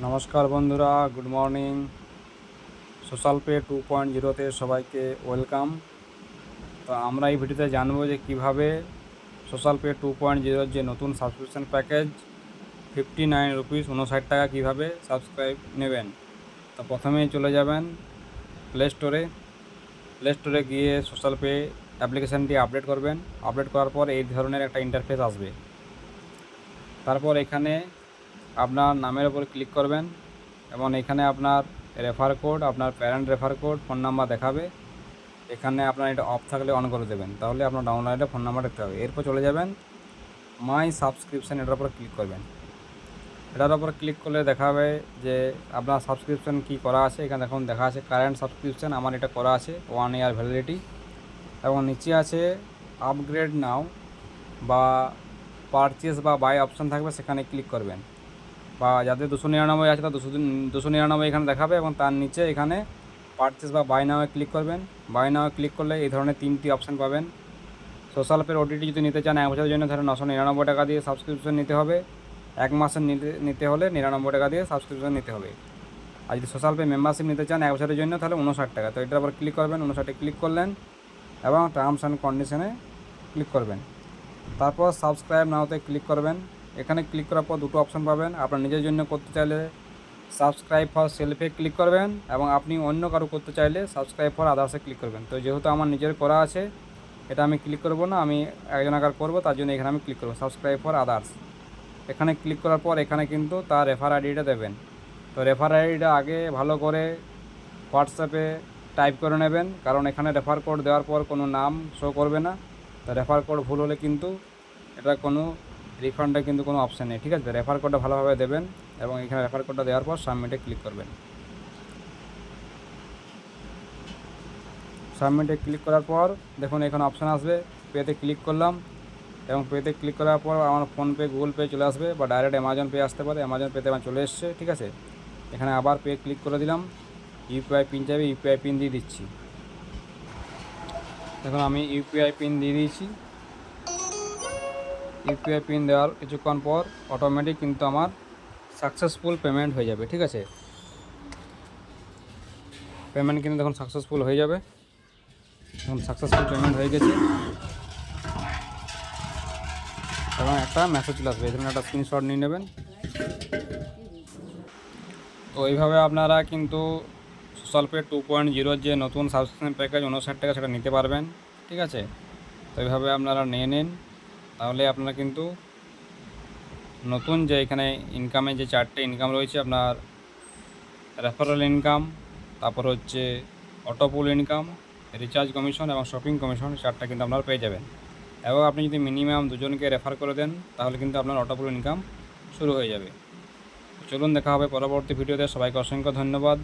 নমস্কার বন্ধুরা good morning social pay two point জিরোতে সবাইকে ওয়েলকাম তো আমরা এই ভিডিওতে জানব যে কীভাবে সোশ্যাল পে টু পয়েন্ট জিরোর যে নতুন subscription package fifty nine rupees উনষাট টাকা কীভাবে সাবস্ক্রাইব নেবেন? তো প্রথমেই চলে যাবেন প্লে স্টোরে প্লে স্টোরে গিয়ে সোশ্যাল পে অ্যাপ্লিকেশানটি আপডেট করবেন। আপডেট করার পর এই ধরনের একটা ইন্টারফেস আসবে। তারপর এখানে আপনার নামের ওপর ক্লিক করবেন এবং এখানে আপনার রেফার কোড আপনার parent refer code phone number দেখাবে। এখানে আপনার এটা অফ থাকলে অন করে দেবেন। তাহলে আপনার ডাউনলোডে ফোন নাম্বার দেখতে হবে। এরপর চলে যাবেন মাই সাবস্ক্রিপশান এটার উপর ক্লিক করবেন। এটার উপর ক্লিক করলে দেখাবে যে আপনার সাবস্ক্রিপশান কি করা আছে। এখানে দেখুন, দেখা আছে কারেন্ট সাবস্ক্রিপশান আমার এটা করা আছে ওয়ান ইয়ার ভ্যালিডিটি এবং নিচে আছে আপগ্রেড নাও বা পারচেস বা বাই অপশান থাকবে, সেখানে ক্লিক করবেন। বা যাদের দুশো নিরানব্বই আছে তার দুশো দুশো নিরানব্বই এখানে দেখাবে এবং তার নিচে এখানে পারচেস বা বাই নামে ক্লিক করবেন। বাই নামে ক্লিক করলে এই ধরনের তিনটি অপশান পাবেন। সোশ্যাল পের ওটিটি যদি নিতে চান এক বছরের জন্য ধরেন নশো নিরানব্বই টাকা দিয়ে সাবস্ক্রিপশন নিতে হবে। এক মাসের নিতে নিতে হলে নিরানব্বই টাকা দিয়ে সাবস্ক্রিপশন নিতে হবে। আর যদি সোশ্যাল পে মেম্বারশিপ নিতে চান এক বছরের জন্য, তাহলে উনষাট টাকা। তো এটার উপর ক্লিক করবেন, উনষাটে ক্লিক করলেন এবং টার্মস অ্যান্ড কন্ডিশনে ক্লিক করবেন। তারপর সাবস্ক্রাইব নাওতে ক্লিক করবেন। এখানে ক্লিক করার পর দুটো অপশন পাবেন। আপনার নিজের জন্য করতে চাইলে সাবস্ক্রাইব ফর সেলফে ক্লিক করবেন এবং আপনি অন্য কারও করতে চাইলে সাবস্ক্রাইব ফর আদার্সে ক্লিক করবেন। তো যেহেতু আমার নিজের করা আছে, এটা আমি ক্লিক করব না, আমি একজন আকার করব, তার জন্য এখানে আমি ক্লিক করব সাবস্ক্রাইব ফর আদার্স এখানে ক্লিক করার পর এখানে কিন্তু তার রেফার আইডিটা দেবেন। তো রেফার আইডিটা আগে ভালো করে হোয়াটসঅ্যাপে টাইপ করে নেবেন, কারণ এখানে রেফার কোড দেওয়ার পর কোনো নাম শো করবে না। তো রেফার কোড ভুল হলে কিন্তু এটা কোনো রিফান্ডে কিন্তু কোনো অপশান নেই, ঠিক আছে? রেফার কোডটা ভালোভাবে দেবেন এবং এখানে রেফার কোডটা দেওয়ার পর সাবমিটে ক্লিক করবেন। সাবমিটে ক্লিক করার পর দেখুন এখানে অপশান আসবে পেতে ক্লিক করলাম এবং পেতে ক্লিক করার পর আমার ফোনপে গুগল পে চলে আসবে বা ডাইরেক্ট অ্যামাজন পে আসতে পারে অ্যামাজন পেতে আমার চলে এসছে, ঠিক আছে? এখানে আবার পে ক্লিক করে দিলাম ইউপিআই পিন যাবে ইউপিআই পিন দিয়ে দিচ্ছি। দেখুন আমি ইউপিআই পিন দিয়ে দিয়েছি। ইউপিআই পিন দেওয়ার কিছুক্ষণ পর অটোমেটিক কিন্তু আমার সাকসেসফুল পেমেন্ট হয়ে যাবে, ঠিক আছে? পেমেন্ট কিন্তু তখন সাকসেসফুল হয়ে যাবে। এখন সাকসেসফুল পেমেন্ট হয়ে গেছে। এবং একটা মেসেজ চলে আসবে ধরনের একটা স্ক্রিনশট নিয়ে নেবেন। তো এইভাবে আপনারা কিন্তু সোশ্যাল পে টু পয়েন্ট জিরোর যে নতুন সাবস্ক্রিপশন প্যাকেজ উনষাট টাকা সেটা নিতে পারবেন, ঠিক আছে? তো এইভাবে আপনারা নিয়ে নিন। তাহলে আপনারা কিন্তু নতুন যে এখানে ইনকামের যে চারটে ইনকাম রয়েছে, আপনার রেফারেল ইনকাম তারপর হচ্ছে auto pool income recharge commission এবং শপিং কমিশন চারটা কিন্তু আপনারা পেয়ে যাবেন। এবং আপনি যদি মিনিমাম দুজনকে রেফার করে দেন, তাহলে কিন্তু আপনার অটোপুল ইনকাম শুরু হয়ে যাবে। চলুন দেখা হবে পরবর্তী ভিডিওতে। সবাইকে অসংখ্য ধন্যবাদ।